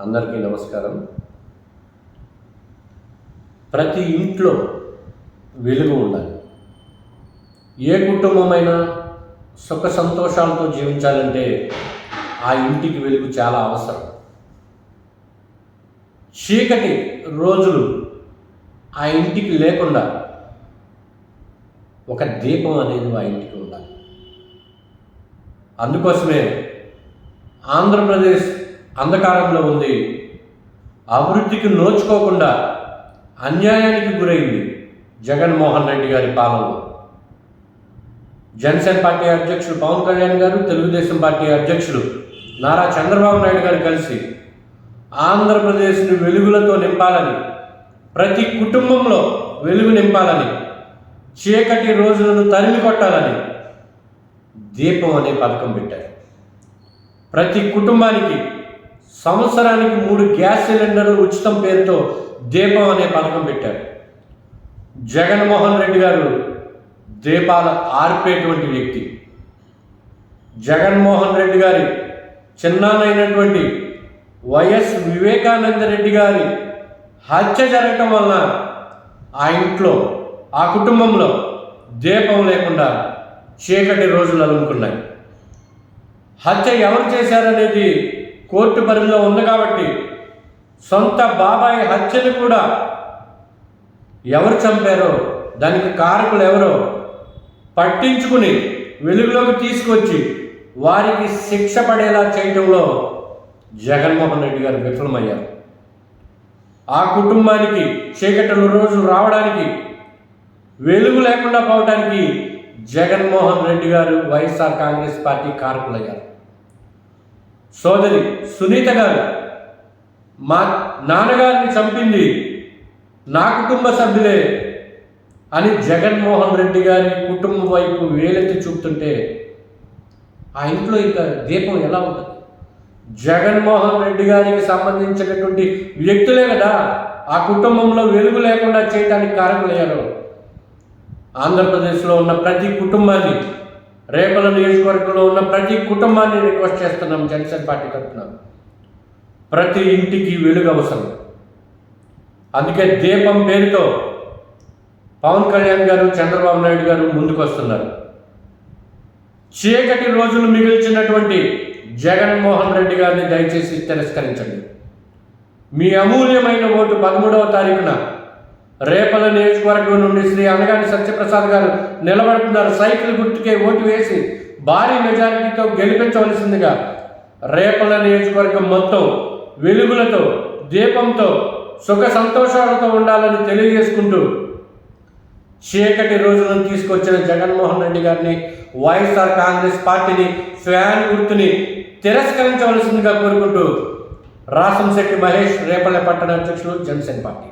అందరికీ నమస్కారం. ప్రతి ఇంట్లో వెలుగు ఉండాలి. ఏ కుటుంబమైనా సుఖ సంతోషాలతో జీవించాలంటే ఆ ఇంటికి వెలుగు చాలా అవసరం. చీకటి రోజులు ఆ ఇంటికి లేకుండా ఒక దీపం అనేది ఆ ఇంటికి ఉండాలి. అందుకోసమే ఆంధ్రప్రదేశ్ అంధకారంలో ఉంది. అభివృద్ధికి నోచుకోకుండా అన్యాయానికి గురైంది జగన్మోహన్ రెడ్డి గారి పాలనలో జనసేన పార్టీ అధ్యక్షుడు పవన్ కళ్యాణ్ గారు తెలుగుదేశం పార్టీ అధ్యక్షుడు నారా చంద్రబాబు నాయుడు గారు కలిసి ఆంధ్రప్రదేశ్ని వెలుగులతో నింపాలని ప్రతి కుటుంబంలో వెలుగు నింపాలని చీకటి రోజులను తరిమి కొట్టాలని దీపం అనే పథకం పెట్టారు. ప్రతి కుటుంబానికి సంవత్సరానికి మూడు గ్యాస్ సిలిండర్లు ఉచితం పేరుతో దీపం అనే పథకం పెట్టారు. జగన్మోహన్ రెడ్డి గారు దీపాల ఆర్పేటువంటి వ్యక్తి. జగన్మోహన్ రెడ్డి గారి చిన్నానైనటువంటి వైఎస్ వివేకానంద రెడ్డి గారి హత్య జరగటం వలన ఆ ఇంట్లో ఆ కుటుంబంలో దీపం లేకుండా చీకటి రోజులు అలుముకున్నాయి. హత్య ఎవరు చేశారనేది కోర్టు పరిధిలో ఉంది కాబట్టి సొంత బాబాయ్ హత్యను కూడా ఎవరు చంపారో దానికి కారకులు ఎవరో పట్టించుకుని వెలుగులోకి తీసుకొచ్చి వారికి శిక్ష పడేలా చేయడంలో జగన్మోహన్ రెడ్డి గారు విఫలమయ్యారు. ఆ కుటుంబానికి చీకటి రోజు రావడానికి వెలుగు లేకుండా పోవడానికి జగన్మోహన్ రెడ్డి గారు వైఎస్ఆర్ కాంగ్రెస్ పార్టీ కారకులయ్యారు. సోదరి సునీత గారు మా నాన్నగారిని చంపింది నా కుటుంబ సభ్యులే అని జగన్మోహన్ రెడ్డి గారి కుటుంబం వైపు వేలెత్తి చూపుతుంటే ఆ ఇంట్లో ఇంకా దీపం ఎలా ఉంటుంది? జగన్మోహన్ రెడ్డి గారికి సంబంధించినటువంటి వ్యక్తులే కదా ఆ కుటుంబంలో వెలుగు లేకుండా చేయడానికి కారణమయ్యారు ఆంధ్రప్రదేశ్లో ఉన్న ప్రతి కుటుంబాన్ని రేపల నియోజకవర్గంలో ఉన్న ప్రతి కుటుంబాన్ని రిక్వెస్ట్ చేస్తున్నాం జనసేన పార్టీ తరఫున. ప్రతి ఇంటికి వెలుగు అవసరం. అందుకే దీపం పేరుతో పవన్ కళ్యాణ్ గారు చంద్రబాబు నాయుడు గారు ముందుకు వస్తున్నారు చీకటి రోజులు మిగిల్చినటువంటి జగన్మోహన్ రెడ్డి గారిని దయచేసి తిరస్కరించండి. మీ అమూల్యమైన ఓటు పదమూడవ తారీఖున రేపల నియోజకవర్గం నుండి శ్రీ అనగాని సత్యప్రసాద్ గారు నిలబడుతున్నారు. సైకిల్ గుర్తుకే ఓటు వేసి భారీ మెజారిటీతో గెలిపించవలసిందిగా రేపల నియోజకవర్గం మొత్తం వెలుగులతో దీపంతో సుఖ సంతోషాలతో ఉండాలని తెలియజేసుకుంటూ చీకటి రోజులను తీసుకొచ్చిన జగన్మోహన్ రెడ్డి గారిని వైఎస్ఆర్ కాంగ్రెస్ పార్టీని ఫ్యాన్ గుర్తుని తిరస్కరించవలసిందిగా కోరుకుంటూ రాసంశెట్టి మహేష్ రేపల్లె పట్టణ అధ్యక్షులు జనసేన పార్టీ.